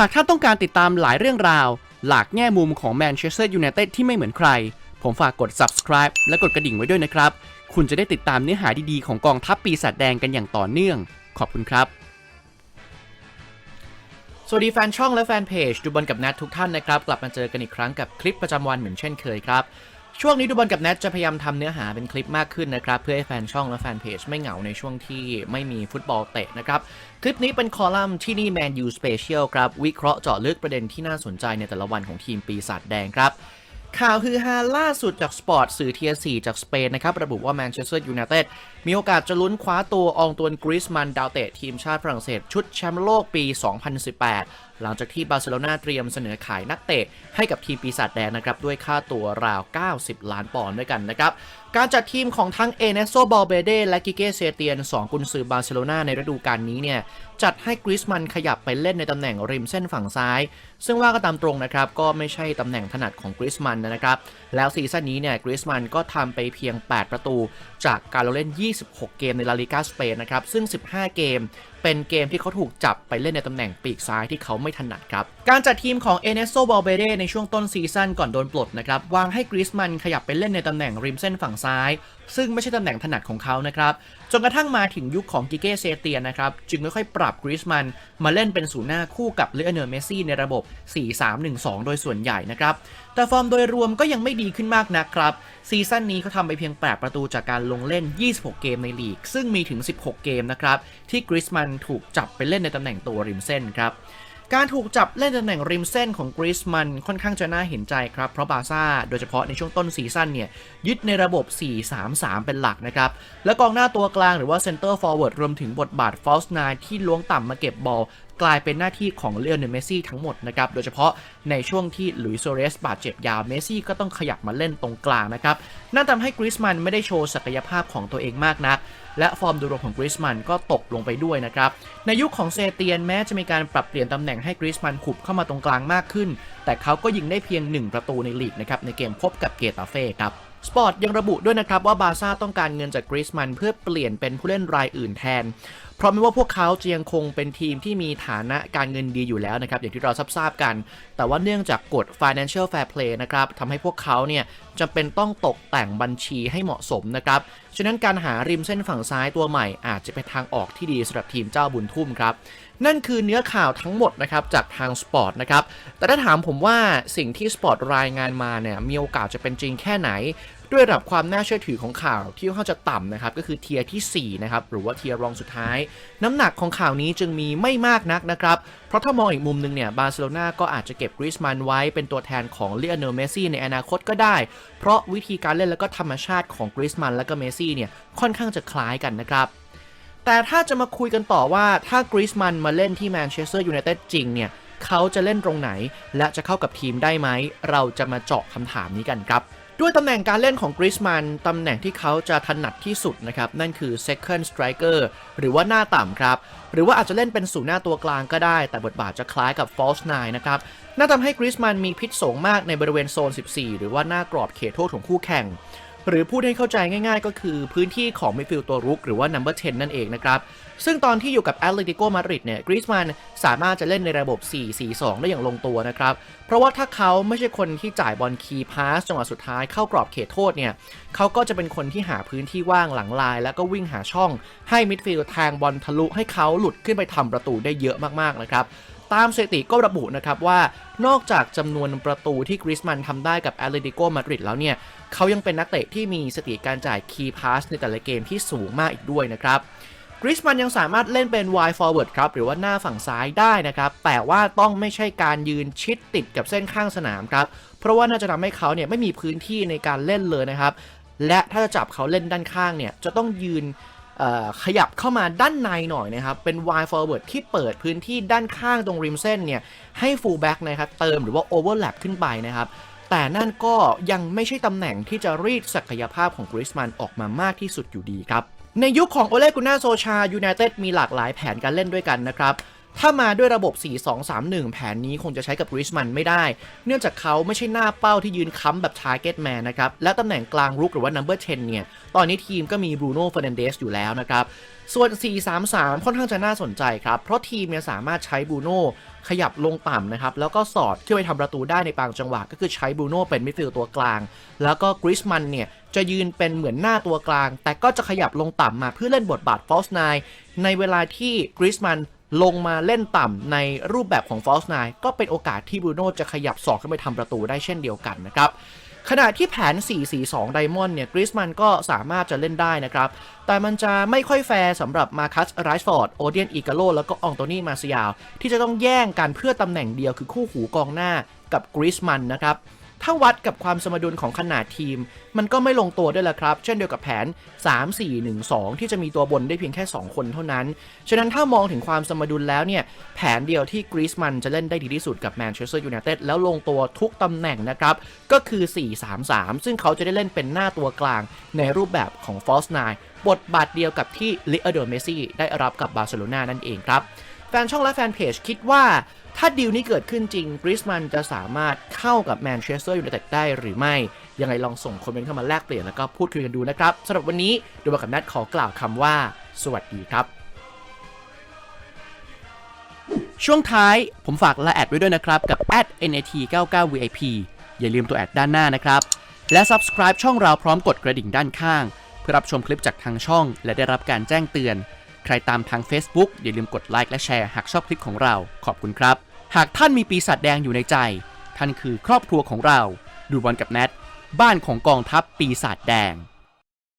หากท่านต้องการติดตามหลายเรื่องราว หลากแง่มุมของแมนเชสเตอร์ยูไนเต็ดที่ไม่เหมือนใคร ผมฝากกด subscribe และกดกระดิ่งไว้ด้วยนะครับ คุณจะได้ติดตามเนื้อหาดีๆของกองทัพปีศาจแดงกันอย่างต่อเนื่อง ขอบคุณครับสวัสดีแฟนช่องและแฟนเพจดูบอลกับแนททุกท่านนะครับ กลับมาเจอกันอีกครั้งกับคลิปประจำวันเหมือนเช่นเคยครับ ช่วงนี้ดูบอลกับแนทจะพยายามทำเนื้อหาเป็นคลิปมากขึ้นนะครับ เพื่อให้แฟนช่องและแฟนเพจไม่เหงาในช่วงที่ไม่มีฟุตบอลเตะนะครับ คลิปนี้เป็นคอลัมน์ที่นี่แมนยูสเปเชียลครับ วิเคราะห์เจาะลึกประเด็นที่น่าสนใจในแต่ละวันของทีมปีศาจแดงครับข่าวฮือฮาล่าสุดจากสปอร์ตสื่อเทียร์4จากสเปนนะครับ ระบุว่าแมนเชสเตอร์ยูไนเต็ดมีโอกาสจะลุ้นคว้าตัวอองตวนกริสมันดาวเตะทีมชาติฝรั่งเศสชุดแชมป์โลกปี 2018 หลังจากที่บาร์เซโลนาเตรียมเสนอขายนักเตะให้กับทีมปีศาจแดงนะครับ ด้วยค่าตัวราว 90 ล้านปอนด์ด้วยกันนะครับ การจัดทีมของทั้งเอเนโซบอลเบเดและกิเกเซเตียน 2 กุนซือบาร์เซโลนาในฤดูกาลนี้เนี่ยจัดให้กริสมันขยับไปเล่นในตำแหน่งริมเส้นฝั่งซ้าย ซึ่งว่าก็ตามตรงนะครับ ก็ไม่ใช่ตำแหน่งถนัดของกริสมันนะครับ แล้วซีซั่นนี้เนี่ยกริสมันก็ทำไปเพียง 8 ประตู จากการลงเล่น 26 เกมในลาลิกาสเปนนะครับ ซึ่ง 15 เกม เป็นเกมที่เขาถูกจับไปเล่นในตำแหน่งปีกซ้ายที่เขาไม่ถนัดครับ การจัดทีมของเอเนโซบอลเบเดในช่วงต้นซีซั่นก่อนโดนปลดนะครับ วางให้กริสมันขยับไปเล่นในตำแหน่งริมเส้นฝั่งซ้าย ซึ่งไม่ใช่ตำแหน่งถนัดของเขานะครับ จนกระทั่งมาถึงยุคของกิเก้เซเตียนนะครับ จึงค่อยๆปรับกริสมันมาเล่นเป็นศูนย์หน้าคู่กับเลอเนลเมซี่ในระบบ 4-3-1-2 โดยส่วนใหญ่นะครับ แต่ฟอร์มโดยรวมก็ยังไม่ดีขึ้นมากนักครับซีซั่นนี้เขาทำไปเพียง 8 ประตูจากการลงเล่น 26 เกมในลีก ซึ่งมีถึง 16 เกมนะครับ ที่กริสมันถูกจับไปเล่นในตำแหน่งตัวริมเส้นครับ การถูกจับเล่นตำแหน่งริมเส้นของกริสมันค่อนข้างจะน่าเห็นใจครับ เพราะบาซ่าโดยเฉพาะในช่วงต้นซีซั่นเนี่ย ยึดในระบบ 4-3-3 เป็นหลักนะครับ และกองหน้าตัวกลางหรือว่าเซนเตอร์ฟอร์เวิร์ดรวมถึงบทบาทฟอลส์ไนที่ล้วงต่ำมาเก็บบอลกลายเป็นหน้าที่ของเลโอเนลเมซี่ทั้งหมดนะครับ โดยเฉพาะในช่วงที่หลุยส์โซเรสบาดเจ็บยาว เมซี่ก็ต้องขยับมาเล่นตรงกลางนะครับ นั่นทำให้กริสมันไม่ได้โชว์ศักยภาพของตัวเองมากนัก และฟอร์มโดยรวมของกริสมันก็ตกลงไปด้วยนะครับ ในยุคของเซเตียนแม้จะมีการปรับเปลี่ยนตำแหน่งให้กริสมันขุบเข้ามาตรงกลางมากขึ้น แต่เขาก็ยิงได้เพียง 1 ประตูในลีกนะครับในเกมพบกับเกตาเฟ่ครับสปอร์ตยังระบุด้วยนะครับว่าบาร์ซ่าต้องการเงินจากกริสมันเพื่อเปลี่ยนเป็นผู้เล่นรายอื่นแทนเพราะไม่ว่าพวกเขาจะยังคงเป็นทีมที่มีฐานะการเงินดีอยู่แล้วนะครับ อย่างที่เราทราบกัน แต่ว่าเนื่องจากกฎ financial fair play นะครับทำให้พวกเขาเนี่ยจำเป็นต้องตกแต่งบัญชีให้เหมาะสมนะครับ ฉะนั้นการหาริมเส้นฝั่งซ้ายตัวใหม่อาจจะเป็นทางออกที่ดีสำหรับทีมเจ้าบุญทุ่มครับ นั่นคือเนื้อข่าวทั้งหมดนะครับจากทางสปอร์ตนะครับ แต่ถ้าถามผมว่าสิ่งที่สปอร์ตรายงานมาเนี่ยมีโอกาสจะเป็นจริงแค่ไหน ด้วยระดับความน่าเชื่อถือของข่าวที่ค่อนข้างจะต่ำนะครับก็คือเทียร์ที่4นะครับหรือว่าเทียร์รองสุดท้าย น้ำหนักของข่าวนี้จึงมีไม่มากนักนะครับเพราะถ้ามองอีกมุมหนึงเนี่ยบาร์เซโลนาก็อาจจะเก็บกริสมันไว้เป็นตัวแทนของเลอเนลเมซี่ในอนาคตก็ได้ เพราะวิธีการเล่นและก็ธรรมชาติของกริสมันและก็เมซี่เนี่ยค่อนข้างจะคล้ายกันนะครับแต่ถ้าจะมาคุยกันต่อว่าถ้ากริสมันมาเล่นที่แมนเชสเตอร์ยูไนเต็ดจริงเนี่ย เขาจะเล่นตรงไหน และจะเข้ากับทีมได้ไหม เราจะมาเจาะคำถามนี้กันครับ ด้วยตำแหน่งการเล่นของกริสมันตำแหน่งที่เขาจะถนัดที่สุดนะครับ นั่นคือ second striker หรือว่าหน้าต่ำครับ หรือว่าอาจจะเล่นเป็นศูนย์หน้าตัวกลางก็ได้ แต่บทบาทจะคล้ายกับ false nine นะครับน่าทำให้กริสมันมีพิษสงมากในบริเวณโซน 14 หรือว่าหน้ากรอบเขตโทษของคู่แข่ง หรือพูดให้เข้าใจง่ายๆ ก็คือพื้นที่ของมิดฟิลด์ตัวรุกหรือว่า number 10 นั่นเองนะครับ ซึ่งตอนที่อยู่กับแอตเลติโกมาดริดเนี่ยกริสมันสามารถจะเล่นในระบบ 4-4-2 ได้อย่างลงตัวนะครับ เพราะว่าถ้าเขาไม่ใช่คนที่จ่ายบอลคีย์พาสจังหวะสุดท้ายเข้ากรอบเขตโทษเนี่ยเขาก็จะเป็นคนที่หาพื้นที่ว่างหลังลาย แล้วก็วิ่งหาช่องให้มิดฟิลด์แทงบอลทะลุให้เขาหลุดขึ้นไปทำประตูได้เยอะมากๆนะครับ ตามสถิติก็ระบุนะครับว่านอกจากจำนวนประตูที่กริสมันทำได้กับแอตเลติโกมาดริดแล้วเนี่ยเขายังเป็นนักเตะที่มีสถิติการจ่ายคีย์พาสในแต่ละเกมที่สูงมากอีกด้วยนะครับกริสมันยังสามารถเล่นเป็น wide forward ครับ หรือว่าหน้าฝั่งซ้ายได้นะครับ แต่ว่าต้องไม่ใช่การยืนชิดติดกับเส้นข้างสนามครับ เพราะว่าน่าจะทำให้เขาเนี่ยไม่มีพื้นที่ในการเล่นเลยนะครับ และถ้าจะจับเขาเล่นด้านข้างเนี่ยจะต้องยืน ขยับเข้ามาด้านในหน่อยนะครับ เป็น wide forward ที่เปิดพื้นที่ด้านข้างตรงริมเส้นเนี่ย ให้ full back นะครับ เติมหรือว่า overlap ขึ้นไปนะครับ แต่นั่นก็ยังไม่ใช่ตำแหน่งที่จะรีดศักยภาพของกริสมันออกมามากที่สุดอยู่ดีครับ ในยุคของโอเลกุน่าโซชายูไนเต็ดมีหลากหลายแผนการเล่นด้วยกันนะครับ ถ้ามาด้วยระบบ 4-2-3-1 แผนนี้คงจะใช้กับกริสมันไม่ได้ เนื่องจากเขาไม่ใช่หน้าเป้าที่ยืนค้ำแบบ target man นะครับ และตำแหน่งกลางรุกหรือว่า number 10 เนี่ย ตอนนี้ทีมก็มีบรูโน่เฟร์นันเดสอยู่แล้วนะครับ ส่วน 4-3-3 ค่อนข้างจะน่าสนใจครับ เพราะทีมเนี่ยสามารถใช้บรูโน่ขยับลงต่ำนะครับ แล้วก็สอดขึ้นไปทำประตูได้ในบางจังหวะ ก็คือใช้บรูโน่เป็นมิดฟิลด์ตัวกลาง แล้วก็กริสมันเนี่ยจะยืนเป็นเหมือนหน้าตัวกลาง แต่ก็จะขยับลงต่ำมาเพื่อเล่นบทบาทฟอสไนในเวลาที่กริสมัน ลงมาเล่นต่ำในรูปแบบของฟอสไนก็เป็นโอกาสที่บรูโน่จะขยับสอดขึ้นไปทำประตูได้เช่นเดียวกันนะครับขณะที่แผน 4-4-2 ไดมอนด์เนี่ย กริสมันก็สามารถจะเล่นได้นะครับ แต่มันจะไม่ค่อยแฟร์สำหรับมาคัสไรส์ฟอร์ด โอเดียน อีกาโล แล้วก็อองโตนี่ มาซิยาลที่จะต้องแย่งกันเพื่อตำแหน่งเดียวคือคู่หูกองหน้ากับกริสมันนะครับ ถ้าวัดกับความสมดุลของขนาดทีม มันก็ไม่ลงตัวด้วยละครับ เช่นเดียวกับแผน 3-4-1-2 ที่จะมีตัวบนได้เพียงแค่ 2 คนเท่านั้น ฉะนั้นถ้ามองถึงความสมดุลแล้วเนี่ย แผนเดียวที่กรีซมันจะเล่นได้ดีที่สุดกับแมนเชสเตอร์ยูไนเต็ดแล้วลงตัวทุกตำแหน่งนะครับ ก็คือ 4-3-3 ซึ่งเขาจะได้เล่นเป็นหน้าตัวกลางในรูปแบบของฟอสไนบทบาทเดียวกับที่ลิเอโดเมซี่ได้รับกับบาร์เซโลนานั่นเองครับแฟนช่องและแฟนเพจคิดว่า ถ้าดีลนี้เกิดขึ้นจริง กริสมันจะสามารถเข้ากับแมนเชสเตอร์ยูไนเต็ดได้หรือไม่ ยังไงลองส่งคอมเมนต์เข้ามาแลกเปลี่ยนแล้วก็พูดคุยกันดูนะครับสำหรับวันนี้ดูบอลกับนัดขอกล่าวคำว่า สวัสดีครับ ช่วงท้ายผมฝากละแอดไว้ด้วยนะครับ กับ @nat99vip อย่าลืมตัวแอดด้านหน้านะครับ และ subscribe ช่องเราพร้อมกดกระดิ่งด้านข้าง เพื่อรับชมคลิปจากทางช่อง และได้รับการแจ้งเตือน ใครตามทาง Facebook อย่าลืมกดไลค์และแชร์หากชอบคลิปของเรา ขอบคุณครับ หากท่านมีปีศาจแดงอยู่ในใจ ท่านคือครอบครัวของเรา ดูบอลกับแนทบ้านของกองทัพปีศาจแดง